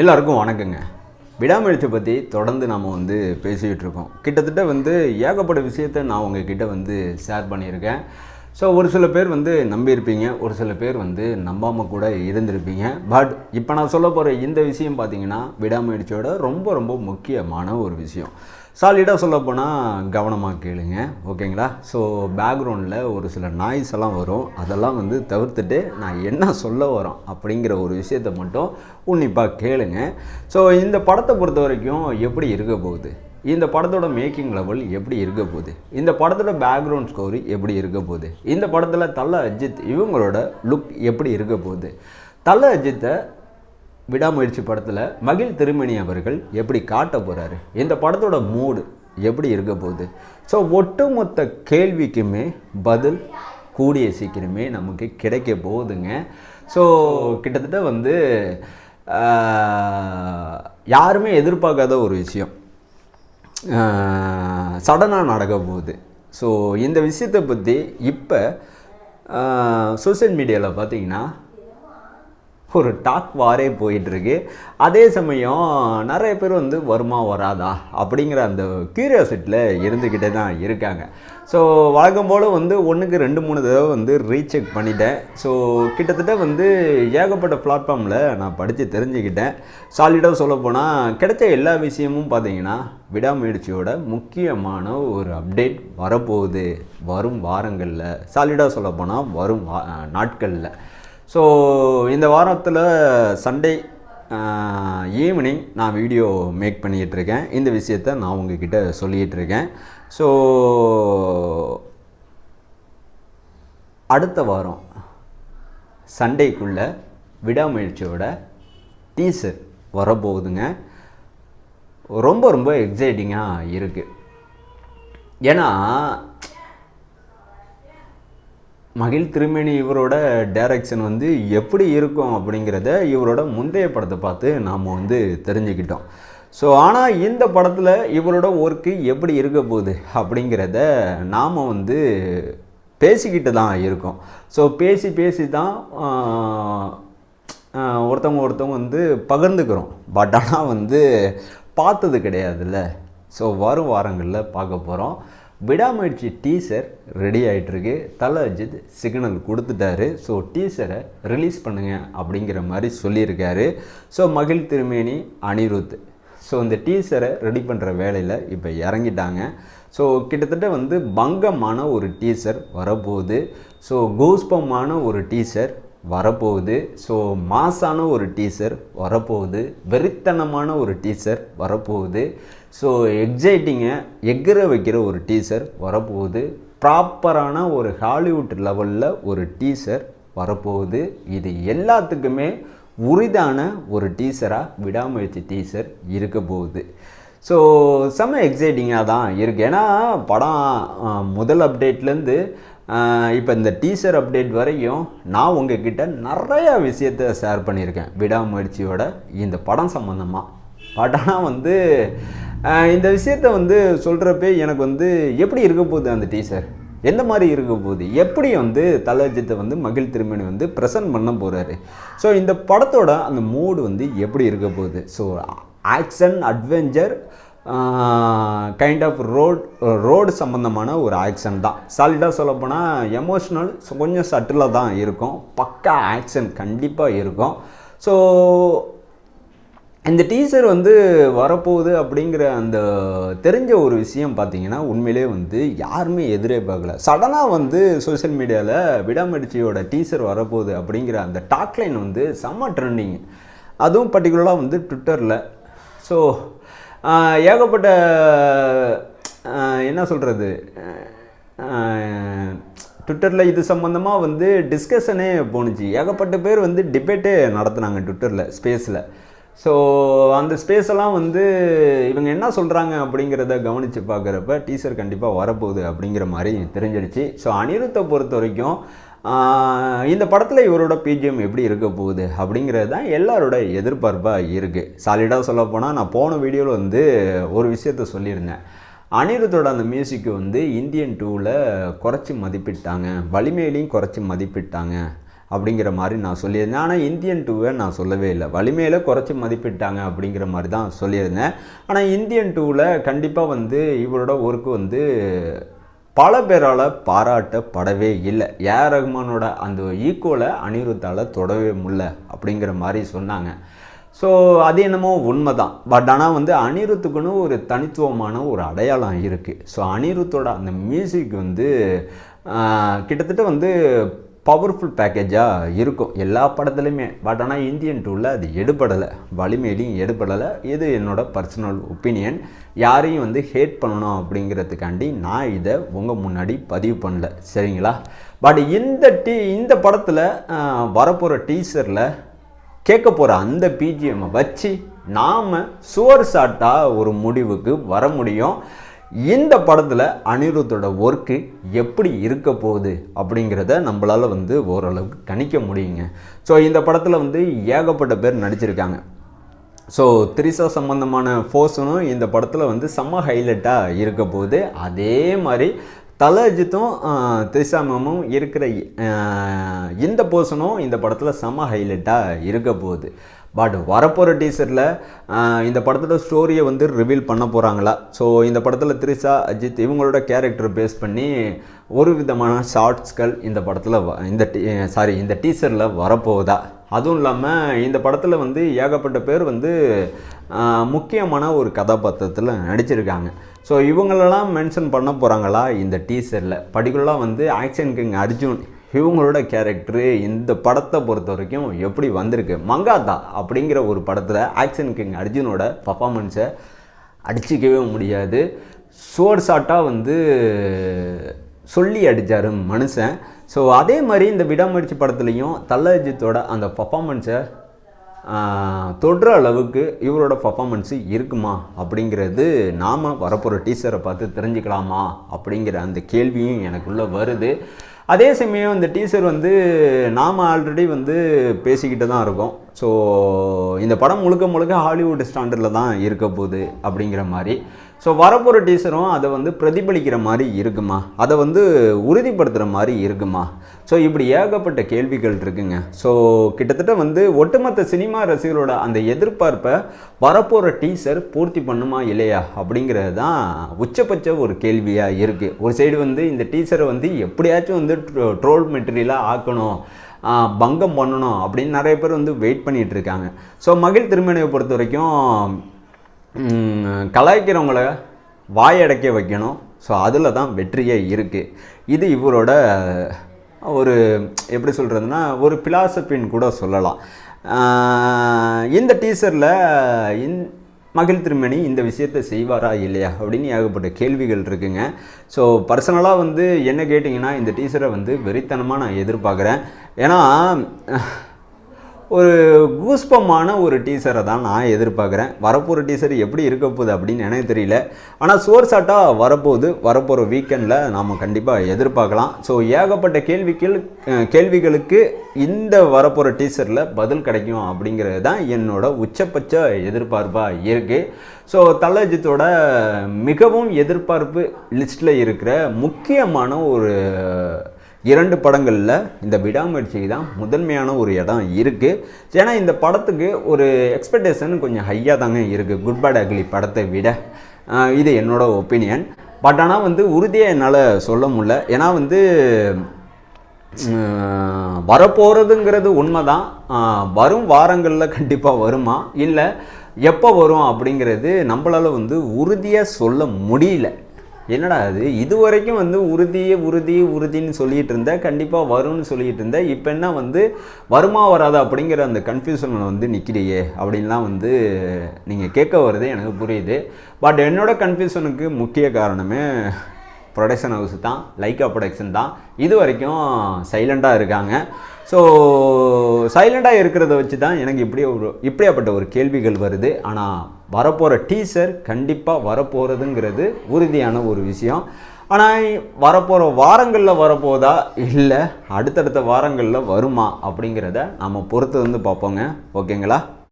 எல்லாருக்கும் வணக்கங்க. விடாமுயற்சி பற்றி தொடர்ந்து நாம் வந்து பேசிக்கிட்டு இருக்கோம். கிட்டத்தட்ட வந்து ஏகப்பட்ட விஷயத்த நான் உங்ககிட்ட வந்து ஷேர் பண்ணியிருக்கேன். ஸோ ஒரு சில பேர் வந்து நம்பியிருப்பீங்க ஒரு சில பேர் வந்து நம்பாமல் கூட இருந்திருப்பீங்க. பட் இப்போ நான் சொல்ல போகிற இந்த விஷயம் பார்த்தீங்கன்னா விடாமுயற்சியோட ரொம்ப ரொம்ப முக்கியமான ஒரு விஷயம். சாலிடாக சொல்லப்போனால் கவனமாக கேளுங்க ஓகேங்களா? ஸோ பேக்ரவுண்டில் ஒரு சில நாய்ஸ் எல்லாம் வரும். அதெல்லாம் வந்து தவிர்த்துட்டு நான் என்ன சொல்ல வரோம் அப்படிங்கிற ஒரு விஷயத்தை மட்டும் உன்னிப்பாக கேளுங்க. ஸோ இந்த படத்தை பொறுத்த வரைக்கும் எப்படி இருக்க போகுது? இந்த படத்தோட மேக்கிங் லெவல் எப்படி இருக்க போகுது? இந்த படத்தோட பேக்ரவுண்ட் ஸ்கோரி எப்படி இருக்க போகுது? இந்த படத்தில் தல அஜித் இவங்களோட லுக் எப்படி இருக்க போகுது? தல அஜித்தை விடாமுயற்சி படத்தில் மகிழ் திருமணி அவர்கள் எப்படி காட்ட போகிறாரு இந்த படத்தோட மூடு எப்படி இருக்க போகுது? ஸோ ஒட்டுமொத்த கேள்விக்குமே பதில் கூடிய சீக்கிரமே நமக்கு கிடைக்க போகுதுங்க. ஸோ கிட்டத்தட்ட வந்து யாருமே எதிர்பார்க்காத ஒரு விஷயம். சடனாக நடக்க போகுது ஸோ இந்த விஷயத்தை பற்றி இப்போ சோஷியல் மீடியாவில் பார்த்தீங்கன்னா ஒரு டாக் வாரே போயிட்டுருக்கு. அதே சமயம் நிறைய பேர் வந்து வருமா வராதா? அப்படிங்கிற அந்த கியூரியாசிட்டியில் இருந்துக்கிட்டே தான் இருக்காங்க. ஸோ வழக்கம் போல் வந்து ஒன்றுக்கு ரெண்டு மூணு தடவை வந்து ரீசெக் பண்ணிட்டேன். ஸோ கிட்டத்தட்ட வந்து ஏகப்பட்ட பிளாட்ஃபார்மில் நான் படித்து தெரிஞ்சுக்கிட்டேன். சாலிடாக சொல்லப்போனால் கிடைச்ச எல்லா விஷயமும் பார்த்தீங்கன்னா விடாமுயற்சியோட முக்கியமான ஒரு அப்டேட் வரப்போகுது. வரும் வாரங்களில். சாலிடாக சொல்லப்போனால் வரும் வா நாட்களில். ஸோ இந்த வாரத்தில் சண்டே ஈவினிங் நான் வீடியோ மேக் பண்ணிகிட்டு இருக்கேன் இந்த விஷயத்த நான் உங்ககிட்ட சொல்லிகிட்டு இருக்கேன் ஸோ அடுத்த வாரம் சண்டேக்குள்ளே விடாமுயற்சியோட டீசர் வரப்போகுதுங்க. ரொம்ப ரொம்ப எக்ஸைட்டிங்காக இருக்குது ஏன்னா மகிழ் திருமேனி இவரோட டைரக்ஷன் வந்து எப்படி இருக்கும் அப்படிங்கிறத இவரோட முந்தைய படத்தை பார்த்து நாம் வந்து தெரிஞ்சுக்கிட்டோம். ஸோ ஆனால் இந்த படத்தில் இவரோட ஒர்க்கு எப்படி இருக்க போகுது அப்படிங்கிறத நாம் வந்து பேசிக்கிட்டு தான் இருக்கோம். ஸோ பேசி பேசி தான் ஒருத்தவங்க ஒருத்தவங்க வந்து பகிர்ந்துக்கிறோம். பட் ஆனால் வந்து பார்த்தது கிடையாதுல்ல. ஸோ வரும் வாரங்களில் பார்க்க போகிறோம் விடாமுயற்சி டீசர் ரெடி ஆகிட்டுருக்கு தலை அஜித் சிக்னல் கொடுத்துட்டாரு. ஸோ டீசரை ரிலீஸ் பண்ணுங்கள் அப்படிங்கிற மாதிரி சொல்லியிருக்காரு. ஸோ மகிழ் திருமேனி அனிருத். ஸோ இந்த டீசரை ரெடி பண்ணுற வேலையில் இப்போ இறங்கிட்டாங்க. ஸோ கிட்டத்தட்ட வந்து பங்கமான ஒரு டீசர் வரப்போகுது. ஸோ கோஸ்பமான ஒரு டீசர் வரப்போகுது. ஸோ மாசான ஒரு டீசர் வரப்போகுது. வெறித்தனமான ஒரு டீசர் வரப்போகுது. ஸோ எக்ஸைட்டிங்கை எக்கிற வைக்கிற ஒரு டீசர் வரப்போகுது. ப்ராப்பரான ஒரு ஹாலிவுட் லெவலில் ஒரு டீசர் வரப்போகுது. இது எல்லாத்துக்குமே உரிதான ஒரு டீசராக விடாமுயற்சி டீசர் இருக்க போகுது. ஸோ செம்ம எக்ஸைட்டிங்காக தான் இருக்குது ஏன்னா படம் முதல் அப்டேட்லேருந்து இப்போ இந்த டீசர் அப்டேட் வரையும் நான் உங்ககிட்ட நிறையா விஷயத்த ஷேர் பண்ணியிருக்கேன். விடாமுயற்சியோட இந்த படம் சம்மந்தமாக பட் ஆனால் வந்து இந்த விஷயத்த வந்து சொல்கிறப்ப எனக்கு வந்து எப்படி இருக்க போகுது அந்த டீசர் எந்த மாதிரி இருக்க போகுது? எப்படி வந்து தலைஜித்தை வந்து மகிழ் திருமணி வந்து ப்ரெசன்ட் பண்ண போகிறாரு ஸோ இந்த படத்தோட அந்த மூடு வந்து எப்படி இருக்க போகுது? So action adventure kind of road road சம்மந்தமான ஒரு ஆக்ஷன் தான். சாலிடாக சொல்லப்போனால் எமோஷ்னல் கொஞ்சம் சட்டிலாக தான் இருக்கும். பக்கா ஆக்ஷன் கண்டிப்பாக இருக்கும். ஸோ இந்த டீசர் வந்து வரப்போகுது அப்படிங்கிற அந்த தெரிஞ்ச ஒரு விஷயம் பார்த்தீங்கன்னா உண்மையிலே வந்து யாருமே எதிரே பார்க்கல. சடனாக வந்து சோஷியல் மீடியாவில் விடாமடிச்சியோட டீசர் வரப்போகுது அப்படிங்கிற அந்த டாக்லைன் வந்து செம்ம ட்ரெண்டிங் அதுவும் பர்டிகுலராக வந்து ட்விட்டரில் ஸோ ஏகப்பட்ட என்ன சொல்கிறது ட்விட்டரில் இது சம்மந்தமாக வந்து டிஸ்கஷனே போணுச்சு. ஏகப்பட்ட பேர் வந்து டிபேட்டே நடத்துனாங்க ட்விட்டரில் ஸ்பேஸில் ஸோ அந்த ஸ்பேஸ் எல்லாம் வந்து இவங்க என்ன சொல்கிறாங்க அப்படிங்கிறத கவனித்து பார்க்குறப்ப டீச்சர் கண்டிப்பாக வரப்போகுது அப்படிங்கிற மாதிரி தெரிஞ்சிடுச்சு. ஸோ அனிருத்தை பொறுத்த வரைக்கும் இந்த படத்தில் இவரோட பிஜிஎம் எப்படி இருக்க போகுது அப்படிங்கிறது தான் எல்லாரோட எதிர்பார்ப்பாக இருக்குது சாலிடாக சொல்லப்போனால் நான் போன வீடியோவில் வந்து ஒரு விஷயத்த சொல்லியிருந்தேன். அனிருத்தோட அந்த மியூசிக்கு வந்து இந்தியன் டூவில் குறைச்சி மதிப்பிட்டாங்க வலிமையிலையும் குறைச்சி மதிப்பிட்டாங்க அப்படிங்கிற மாதிரி நான் சொல்லியிருந்தேன். ஆனால் இந்தியன் டூவை நான் சொல்லவே இல்லை. வலிமையில் குறைச்சி மதிப்பிட்டாங்க அப்படிங்கிற மாதிரி தான் சொல்லியிருந்தேன். ஆனால் இந்தியன் டூவில் கண்டிப்பாக வந்து இவரோட ஒர்க்கு வந்து பல பேரால் பாராட்டப்படவே இல்லை. ஏஆர் ரஹ்மானோட அந்த ஈக்குவலை அனிருத்தால் தொடவே முடியல அப்படிங்கிற மாதிரி சொன்னாங்க. ஸோ அது என்னமோ உண்மை தான் பட் ஆனால் வந்து அனிருத்துக்குன்னு ஒரு தனித்துவமான ஒரு அடையாளம் இருக்குது ஸோ அனிருத்தோட அந்த மியூசிக் வந்து கிட்டத்தட்ட வந்து பவர்ஃபுல் பேக்கேஜாக இருக்கும். எல்லா படத்துலையுமே. பட் ஆனால் இந்தியன் டூவில் அது எடுபடலை. வலிமையிலையும் எடுபடலை. இது என்னோட பர்சனல் ஒப்பீனியன் யாரையும் வந்து ஹேட் பண்ணணும் அப்படிங்கிறதுக்காண்டி நான் இதை உங்கள் முன்னாடி பதிவு பண்ணல. சரிங்களா? பட் இந்த டீ இந்த படத்தில் வரப்போகிற டீசரில் கேட்க போகிற அந்த பிஜிஎம்மை வச்சு நாம் சுவர் சாட்டாக ஒரு முடிவுக்கு வர முடியும். இந்த படத்தில் அனிருத்தோட ஒர்க்கு எப்படி இருக்க போகுது அப்படிங்கிறத நம்மளால் வந்து ஓரளவுக்கு கணிக்க முடியுங்க. ஸோ இந்த படத்தில் வந்து ஏகப்பட்ட பேர் நடிச்சிருக்காங்க. ஸோ திரிசா சம்பந்தமான ஃபோர்ஸனும் இந்த படத்தில் வந்து செம்ம ஹைலைட்டாக இருக்க போகுது. அதே மாதிரி தலஜித்தும் திரிசா மேமும் இருக்கிற இந்த போர்ஷனும் இந்த படத்தில் செம்ம ஹைலைட்டாக இருக்க போகுது. பட் வரப்போகிற டீசரில் இந்த படத்தோட ஸ்டோரியை வந்து ரிவீல் பண்ண போகிறாங்களா ஸோ இந்த படத்தில் த்ரிஷா அஜித் இவங்களோட கேரக்டர் பேஸ் பண்ணி ஒரு விதமான ஷார்ட்ஸ்கள் இந்த படத்தில் இந்த சாரி இந்த டீசரில் வரப்போகுதா? அதுவும் இல்லாமல் இந்த படத்தில் வந்து ஏகப்பட்ட பேர் வந்து முக்கியமான ஒரு கதாபாத்திரத்தில் நடிச்சிருக்காங்க. ஸோ இவங்களெல்லாம் மென்ஷன் பண்ண போகிறாங்களா இந்த டீசரில் பர்டிகுலராக வந்து ஆக்ஷன் கிங் அர்ஜுன் இவங்களோட கேரக்டரு இந்த படத்தை பொறுத்த வரைக்கும் எப்படி வந்திருக்கு? மங்காத்தா அப்படிங்கிற ஒரு படத்தில் ஆக்ஷன் கிங் அர்ஜுனோட பர்ஃபாமன்ஸை அடிச்சிக்கவே முடியாது. சோர் ஷாட்டாக வந்து சொல்லி அடித்தார் மனுஷன். ஸோ அதே மாதிரி இந்த விடாமுயற்சி படத்துலேயும் தல்லஜித்தோட அந்த பர்ஃபாமன்ஸை தொடுற அளவுக்கு இவரோட பர்ஃபாமன்ஸு இருக்குமா அப்படிங்கிறது நாம் வரப்போகிற டீச்சரை பார்த்து தெரிஞ்சுக்கலாமா அப்படிங்கிற அந்த கேள்வியும் எனக்குள்ளே வருது. அதே சமயம் இந்த டீசர் வந்து நாம் ஆல்ரெடி வந்து பேசிக்கிட்டு தான் இருக்கோம். ஸோ இந்த படம் முழுக்க முழுக்க ஹாலிவுட் ஸ்டாண்டர்டில் தான் இருக்க போகுது அப்படிங்கிற மாதிரி. ஸோ வரப்போகிற டீசரும் அதை வந்து பிரதிபலிக்கிற மாதிரி இருக்குமா? அதை வந்து உறுதிப்படுத்துகிற மாதிரி இருக்குமா? ஸோ இப்படி ஏகப்பட்ட கேள்விகள் இருக்குங்க. ஸோ கிட்டத்தட்ட வந்து ஒட்டுமொத்த சினிமா ரசிகர்களோட அந்த எதிர்பார்ப்பை வரப்போகிற டீசர் பூர்த்தி பண்ணுமா இல்லையா அப்படிங்கிறது தான் உச்சபட்ச ஒரு கேள்வியாக இருக்குது ஒரு சைடு வந்து இந்த டீசரை வந்து எப்படியாச்சும் வந்து ட்ரோல் மெட்டீரியலாக ஆக்கணும் பங்கம் பண்ணணும் அப்படின்னு நிறைய பேர் வந்து வெயிட் பண்ணிகிட்டு இருக்காங்க. ஸோ மகிழ் திருமணியை பொறுத்த வரைக்கும் கலாய்க்கிறவங்கள வாயடைக்க வைக்கணும். ஸோ அதில் தான் வெற்றியே இருக்குது இது இவரோட ஒரு எப்படி சொல்கிறதுனா ஒரு பிலாசபின்னு கூட சொல்லலாம். இந்த டீசரில் இந் மகிழ் திருமணி இந்த விஷயத்தை செய்வாரா இல்லையா அப்படின்னு ஏகப்பட்ட கேள்விகள் இருக்குங்க. ஸோ பர்சனலாக வந்து என்ன கேட்டிங்கன்னா இந்த டீசரை வந்து வெறித்தனமாக நான் எதிர்பார்க்குறேன். ஏன்னா ஒரு கூஸ்பமான ஒரு டீசரை தான் நான் எதிர்பார்க்குறேன். வரப்போகிற டீசர் எப்படி இருக்க போகுது அப்படின்னு எனக்கு தெரியல. ஆனால் சோர் சாட்டாக வரப்போகுது. வரப்போகிற வீக்கெண்டில் நாம் கண்டிப்பாக எதிர்பார்க்கலாம். ஸோ ஏகப்பட்ட கேள்விகள் கேள்விகளுக்கு இந்த வரப்போகிற டீசரில் பதில் கிடைக்கும் அப்படிங்கிறது தான் என்னோட உச்சபட்ச எதிர்பார்ப்பாக இருக்குது ஸோ தலஜித்தோட மிகவும் எதிர்பார்ப்பு லிஸ்ட்டில் இருக்கிற முக்கியமான ஒரு இரண்டு படங்களில் இந்த விடாமுயற்சிக்கு தான் முதன்மையான ஒரு இடம் இருக்குது ஏன்னா இந்த படத்துக்கு ஒரு எக்ஸ்பெக்டேஷன் கொஞ்சம் ஹையாக தாங்க இருக்குது குட் பேட் அக்லி படத்தை விட. இது என்னோடய ஒப்பீனியன் பட் ஆனால் வந்து உறுதியாக என்னால் சொல்ல முடியல. ஏன்னா வந்து வரப்போகிறதுங்கிறது உண்மை தான் வரும் வாரங்களில் கண்டிப்பாக வருமா? இல்லை எப்போ வரும் அப்படிங்கிறது நம்மளால் வந்து உறுதியாக சொல்ல முடியல. என்னடா அது? இது வரைக்கும் வந்து உறுதியே உறுதி உறுதின்னு சொல்லிட்டு இருந்தேன் கண்டிப்பாக வரும்னு சொல்லிட்டு இருந்தேன் இப்போ என்ன வந்து வருமா வராதா அப்படிங்கிற அந்த கன்ஃபியூஷனில் வந்து நிற்கிறியே அப்படின்லாம் வந்து நீங்கள் கேட்க வருது எனக்கு புரியுது. பட் என்னோடய கன்ஃபியூஷனுக்கு முக்கிய காரணமே ப்ரொடக்ஷன் ஹவுஸ் தான் லைக்கா ப்ரொடக்ஷன் தான். இது வரைக்கும் சைலண்ட்டாக இருக்காங்க. ஸோ சைலண்டாக இருக்கிறத வச்சு தான் எனக்கு இப்படி ஒரு இப்படியாப்பட்ட ஒரு கேள்விகள் வருது. ஆனால் வரப்போகிற டீசர் கண்டிப்பாக வரப்போகிறதுங்கிறது உறுதியான ஒரு விஷயம். ஆனால் வரப்போகிற வாரங்களில் வரப்போதா? இல்லை அடுத்தடுத்த வாரங்களில் வருமா அப்படிங்கிறத நம்ம பொறுத்து வந்து பார்ப்போங்க. ஓகேங்களா?